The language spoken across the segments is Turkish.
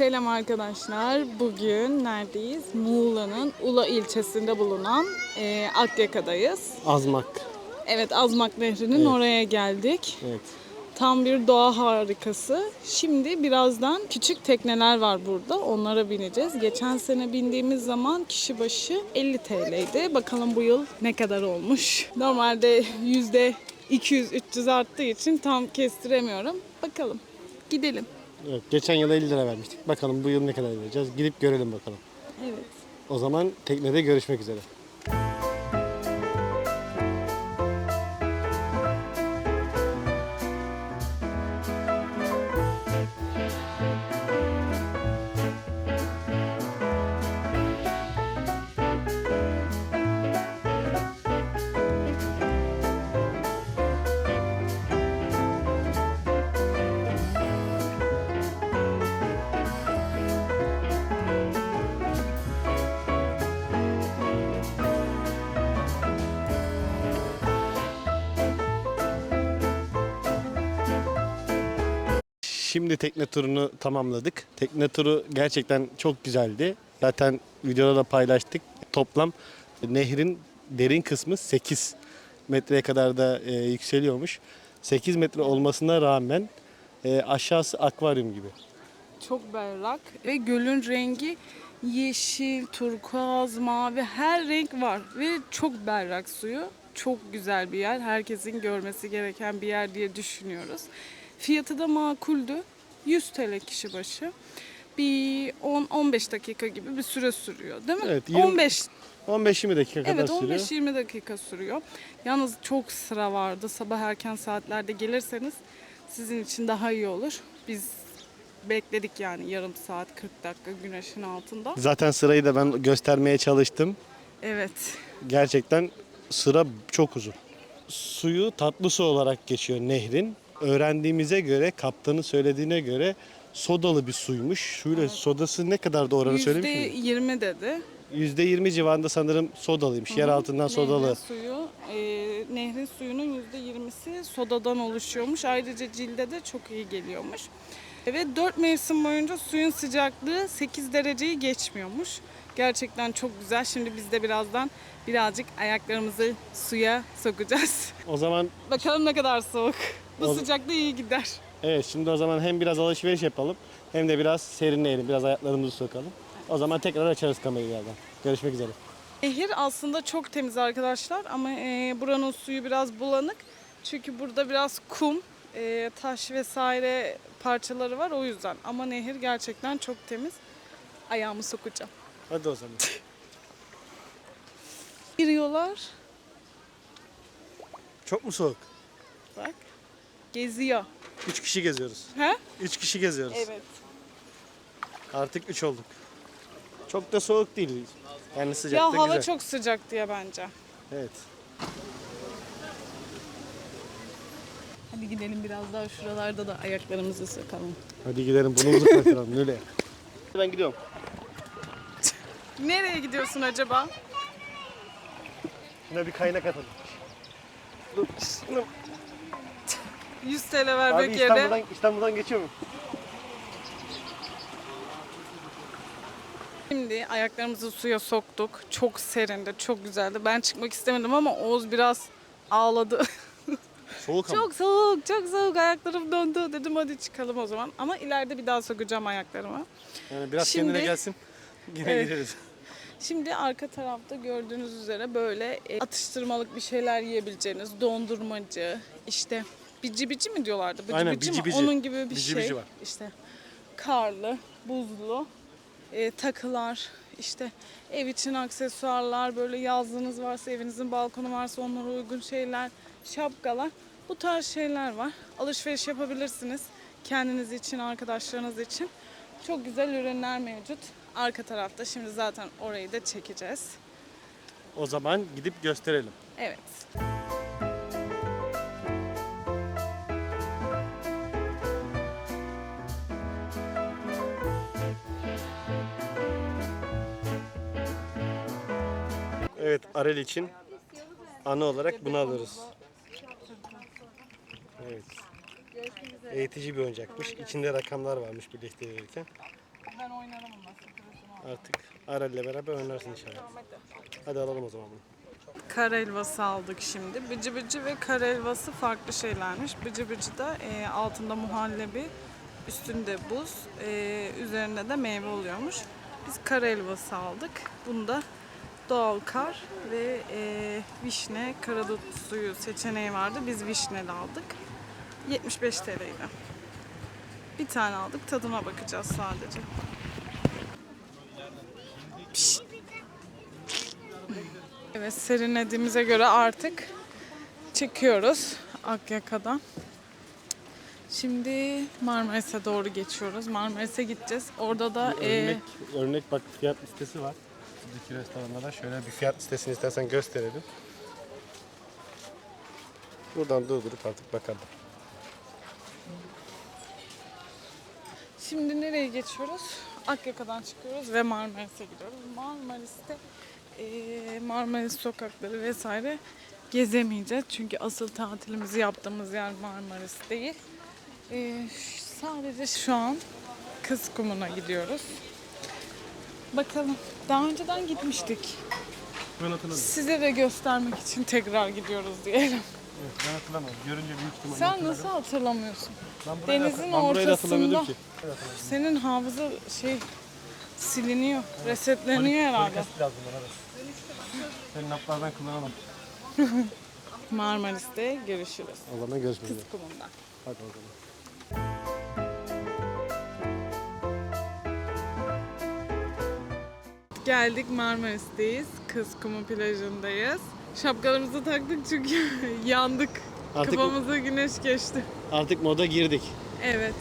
Selam arkadaşlar. Bugün neredeyiz? Muğla'nın Ula ilçesinde bulunan e, Akyaka'dayız. Azmak. Evet Azmak Nehri'nin Evet. oraya geldik. Evet. Tam bir doğa harikası. Şimdi birazdan küçük tekneler var burada. Onlara bineceğiz. Geçen sene bindiğimiz zaman kişi başı 50 TL'ydi. Bakalım bu yıl ne kadar olmuş. Normalde yüzde 200-300 arttığı için tam kestiremiyorum. Bakalım. Gidelim. Evet. Geçen yıl 50 lira vermiştik. Bakalım bu yıl ne kadar vereceğiz. Gidip görelim bakalım. Evet. O zaman teknede görüşmek üzere. Şimdi tekne turunu tamamladık. Tekne turu gerçekten çok güzeldi. Zaten videoda da paylaştık. Toplam nehrin derin kısmı 8 metreye kadar da e, yükseliyormuş. 8 metre olmasına rağmen e, aşağısı akvaryum gibi. Çok berrak ve gölün rengi yeşil, turkuaz, mavi her renk var ve çok berrak suyu. Çok güzel bir yer. Herkesin görmesi gereken bir yer diye düşünüyoruz. Fiyatı da makuldü. 100 TL kişi başı. Bir 10-15 dakika gibi bir süre sürüyor değil mi? Evet, yirmi- 15 15-20 dakika kadar Evet sürüyor. 15-20 dakika sürüyor. Yalnız çok sıra vardı. Sabah erken saatlerde gelirseniz sizin için daha iyi olur. Biz bekledik yani yarım saat 40 dakika güneşin altında. Zaten sırayı da ben göstermeye çalıştım. Evet. Gerçekten sıra çok uzun. Suyu tatlı su olarak geçiyor nehrin. Öğrendiğimize göre, kaptanın söylediğine göre sodalı bir suymuş. Şöyle sodası ne kadar da oranı söylemiş mi? %20 dedi. %20 civarında sanırım sodalıymış. Yer altından sodalı. Nehrin suyu, e, nehrin suyunun %20'si sodadan oluşuyormuş. Ayrıca cilde de çok iyi geliyormuş. Ve 4 mevsim boyunca suyun sıcaklığı 8 dereceyi geçmiyormuş. Gerçekten çok güzel. Şimdi biz de birazdan birazcık ayaklarımızı suya sokacağız. O zaman Bakalım ne kadar soğuk. Bu O- sıcakta iyi gider. evet şimdi o zaman hem biraz alışveriş yapalım hem de biraz serinleyelim. Biraz ayaklarımızı sokalım. O zaman tekrar açarız kamerayı birazdan. Görüşmek üzere. Nehir aslında çok temiz arkadaşlar ama e, buranın suyu biraz bulanık. Çünkü burada biraz kum, e, taş vesaire parçaları var o yüzden. Ama nehir gerçekten çok temiz. Ayağımı sokacağım. Hadi o zaman. Giriyorlar. Çok mu soğuk? Bak. Geziyor. Üç kişi geziyoruz. He? Üç kişi geziyoruz. Evet. Artık 3 olduk. Çok da soğuk değil. Yani sıcak Ya da hava güzel. çok sıcak diye bence. Evet. Hadi gidelim biraz daha şuralarda da ayaklarımızı sokalım. Hadi gidelim burnumuzu kırptıralım öyle. Ben gidiyorum. Nereye gidiyorsun acaba? Şuna bir kaynak atalım. Dur. 100 TL Abi vermek yerine. İstanbul'dan, İstanbul'dan geçiyor mu? Şimdi ayaklarımızı suya soktuk. Çok serindi, çok güzeldi. Ben çıkmak istemedim ama Oğuz biraz ağladı. Soğuk ama. çok soğuk, çok soğuk. Ayaklarım dondu. Dedim hadi çıkalım o zaman. Ama ileride bir daha sokacağım ayaklarımı. Yani biraz Şimdi- kendine gelsin. Yine Evet. gireriz. Şimdi arka tarafta gördüğünüz üzere böyle e, atıştırmalık bir şeyler yiyebileceğiniz dondurmacı, işte bici bici mi diyorlardı? Bici Aynen, bici bici mi? bici. Onun gibi bir Bici şey. bici var. İşte karlı, buzlu e, takılar, işte ev için aksesuarlar, böyle yazlığınız varsa, evinizin balkonu varsa onlara uygun şeyler, şapkalar. Bu tarz şeyler var. Alışveriş yapabilirsiniz. Kendiniz için, arkadaşlarınız için. Çok güzel ürünler mevcut. Arka tarafta şimdi zaten orayı da çekeceğiz. O zaman gidip gösterelim. Evet. Arel için ana olarak bunu alırız. Evet. Eğitici bir oyuncakmış. İçinde rakamlar varmış birleştirilirken. Ben oynarım Artık Arel'le beraber oynarsın inşallah. Hadi alalım o zaman bunu. Kar helvası aldık şimdi. Bıcı bıcı ve kar helvası farklı şeylermiş. Bıcı bıcı da e, altında muhallebi, üstünde buz, e, üzerinde de meyve oluyormuş. Biz kar helvası aldık. Bunda doğal kar ve e, vişne, karadut suyu seçeneği vardı. Biz vişneli aldık. 75 TL'ydi. Bir tane aldık. Tadına bakacağız sadece. Pişt. Evet serinlediğimize göre artık çıkıyoruz Akyaka'dan. Şimdi Marmaris'e doğru geçiyoruz. Marmaris'e gideceğiz. Orada da e, Örnek, örnek bak fiyat listesi var. Buradaki restoranlarda şöyle bir fiyat listesini istersen gösterelim. Buradan durdurup artık bakalım. şimdi nereye geçiyoruz? Akyaka'dan çıkıyoruz ve Marmaris'e gidiyoruz. Marmaris'te e, Marmaris sokakları vesaire gezemeyeceğiz. Çünkü asıl tatilimizi yaptığımız yer Marmaris değil. E, sadece şu an Kız Kumu'na gidiyoruz. Bakalım. Daha önceden gitmiştik. Ben hatırladım. Size de göstermek için tekrar gidiyoruz diyelim. Evet, ben hatırlamadım. Görünce büyük ihtimalle Sen nasıl hatırlamıyorsun? Ben burayı da- Denizin ben burayı da hatırlamıyordum ortasında. ki. Evet. Senin hafıza şey siliniyor, resetleniyor herhalde. Polikast lazım bana da. Senin haplardan kullanamam. Marmaris'te görüşürüz. O zaman görüşmek üzere. Kumunda. Hadi o zaman. Geldik Marmaris'teyiz. Kız Kumu plajındayız. Şapkalarımızı taktık çünkü yandık. Artık- Kafamıza güneş geçti. Artık moda girdik. Evet.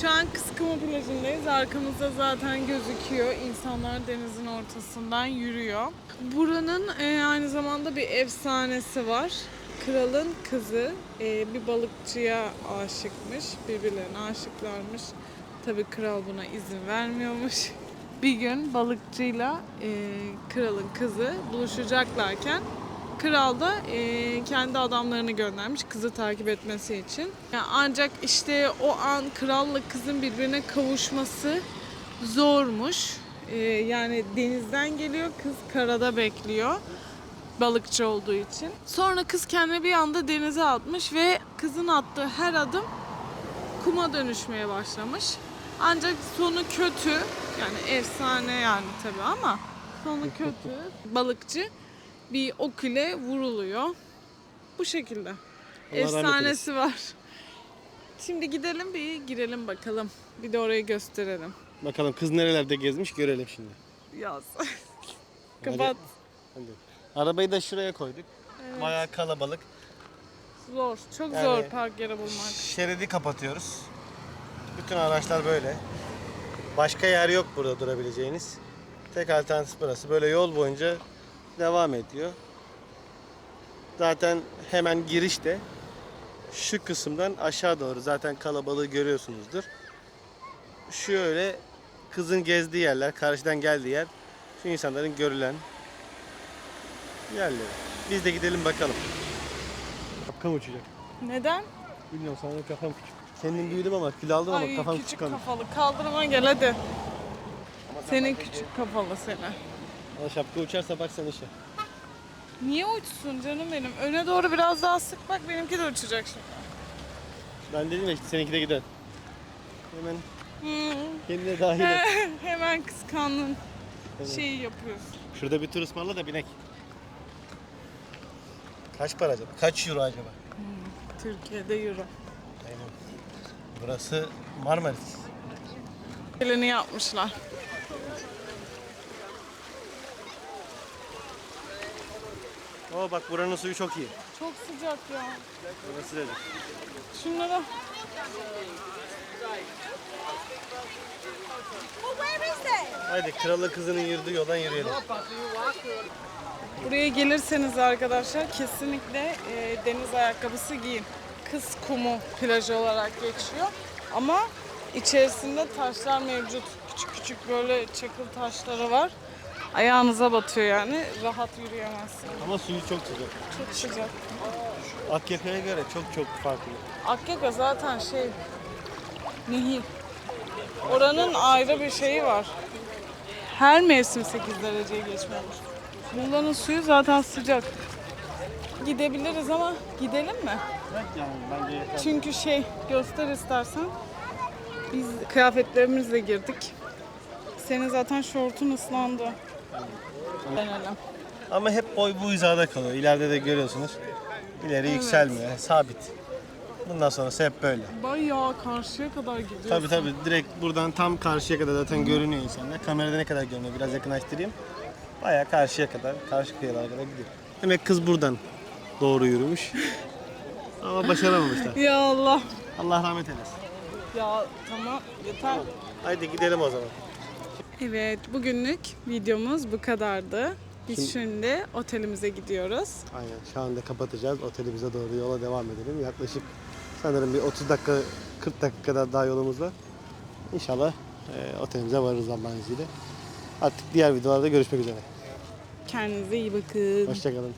Şu an Kıskımı plajındayız. Arkamızda zaten gözüküyor. İnsanlar denizin ortasından yürüyor. Buranın e, aynı zamanda bir efsanesi var. Kralın kızı e, bir balıkçıya aşıkmış. Birbirlerine aşıklarmış. Tabii kral buna izin vermiyormuş. Bir gün balıkçıyla e, kralın kızı buluşacaklarken Kral da e, kendi adamlarını göndermiş kızı takip etmesi için. Yani ancak işte o an kralla kızın birbirine kavuşması zormuş. E, yani denizden geliyor, kız karada bekliyor. Balıkçı olduğu için. Sonra kız kendini bir anda denize atmış ve kızın attığı her adım kuma dönüşmeye başlamış. Ancak sonu kötü. Yani efsane yani tabii ama sonu kötü. Balıkçı bir ok ile vuruluyor. Bu şekilde. Efsanesi var. Şimdi gidelim bir girelim bakalım. Bir de orayı gösterelim. Bakalım kız nerelerde gezmiş görelim şimdi. Yaz. Kapat. Hadi. Arabayı da şuraya koyduk. Bayağı kalabalık. Zor. Çok Yani- zor park yeri bulmak. Şeridi kapatıyoruz. Bütün araçlar böyle. Başka yer yok burada durabileceğiniz. Tek alternatif burası. Böyle yol boyunca devam ediyor. Zaten hemen girişte şu kısımdan aşağı doğru zaten kalabalığı görüyorsunuzdur. Şöyle kızın gezdiği yerler, karşıdan geldiği yer şu insanların görülen yerleri. Biz de gidelim bakalım. Kapkam uçacak. Neden? Bilmiyorum sana kafam küçük. Kendim büyüdüm ama kilo aldım ama Ay kafam küçük kalmış. kafalı. Kaldırıma gel hadi. Senin küçük kafalı seni. Ama şapka uçarsa bak sen işe. Niye uçsun canım benim? Öne doğru biraz daha sık bak benimki de uçacak şimdi. Ben dedim ya işte seninki de gider. Hemen Hmm. kendine dahil et. Hemen kıskandın. Şeyi yapıyorsun. Şurada bir tur ısmarla da binek. Kaç para acaba? Kaç euro acaba? Türkiye'de euro. Burası Marmaris. Elini yapmışlar. Oo bak buranın suyu çok iyi. Çok sıcak ya. Burası dedi. Şunlara Haydi kralın kızının yürüdüğü yoldan yürüyelim. buraya gelirseniz arkadaşlar kesinlikle e, deniz ayakkabısı giyin. Kız kumu plajı olarak geçiyor. Ama içerisinde taşlar mevcut. Küçük küçük böyle çakıl taşları var. Ayağınıza batıyor yani. Rahat yürüyemezsiniz. Ama suyu çok sıcak. Çok sıcak. Akyaka'ya göre çok çok farklı. Akyaka zaten şey nehir. Oranın ayrı bir şeyi var. Her mevsim 8 dereceyi geçmiyormuş. Muğla'nın suyu zaten sıcak. Gidebiliriz ama gidelim mi? Evet yani bence yeter. Çünkü şey göster istersen. Biz kıyafetlerimizle girdik. Senin zaten şortun ıslandı. Denelim. Ama hep boy bu hizada kalıyor. İleride de görüyorsunuz. İleri yükselmiyor. Sabit. Bundan sonrası hep böyle. Bayağı karşıya kadar gidiyorsun. Tabii tabii direkt buradan tam karşıya kadar zaten görünüyor insanlar. Kamerada ne kadar görünüyor biraz yakınlaştırayım. Bayağı karşıya kadar, karşı kıyılara kadar gidiyor. Demek kız buradan doğru yürümüş. Ama başaramamışlar. Ya Allah. Allah rahmet eylesin. Ya tamam yeter. Haydi gidelim o zaman. Evet bugünlük videomuz bu kadardı. Biz şimdi otelimize gidiyoruz. Aynen şu anda kapatacağız. Otelimize doğru yola devam edelim. Yaklaşık sanırım bir 30 dakika 40 dakika kadar daha yolumuz var. İnşallah e, otelimize varırız Allah'ın izniyle. Artık diğer videolarda görüşmek üzere. Kendinize iyi bakın. Hoşçakalın.